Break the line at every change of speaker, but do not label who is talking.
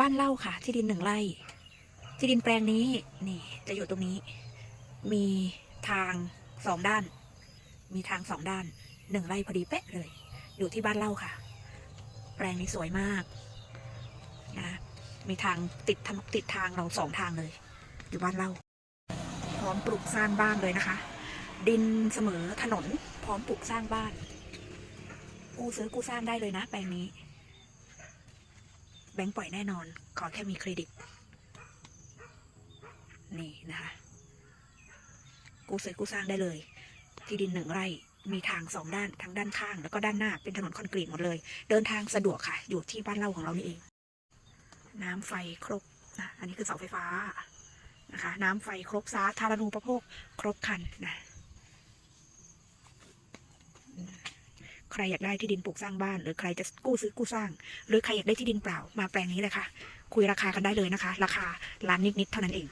บ้านเล่าค่ะ ที่ดินหนึ่งไร่ ที่ดินแปลงนี้นี่ จะอยู่ตรงนี้ มีทางสองด้าน มีทางสองด้านหนึ่งไร่พอดีเป๊ะเลย อยู่ที่บ้านเล่าค่ะ แปลงนี้สวยมากนะมีทางติดติดทางเราสองทางเลย อยู่บ้านเล่า พร้อมปลูกสร้างบ้านเลยนะคะ ดินเสมอถนนพร้อมปลูกสร้างบ้าน กูซื้อกูสร้างได้เลยนะแปลงนี้ แบงก์ปล่อยแน่นอน ขอแค่มีเครดิต นี่นะคะ กู้ซื้อกู้สร้างได้เลย ที่ดินหนึ่งไร่มีทางสองด้านทั้งด้านข้าง แล้วก็ด้านหน้าเป็นถนนคอนกรีตหมดเลย เดินทางสะดวกค่ะ อยู่ที่บ้านเล่าของเรานี่เอง น้ำไฟครบนะอันนี้คือเสาไฟฟ้านะคะ น้ำไฟครบสาธารณูปโภค ครบคันนะอืม ใครอยากได้ที่ดินปลูกสร้างบ้าน หรือใครจะกู้ซื้อกู้สร้าง หรือใครอยากได้ที่ดินเปล่ามาแปลงนี้เลยค่ะ คุยราคากันได้เลยนะคะ ราคาล้านนิดๆเท่านั้นเอง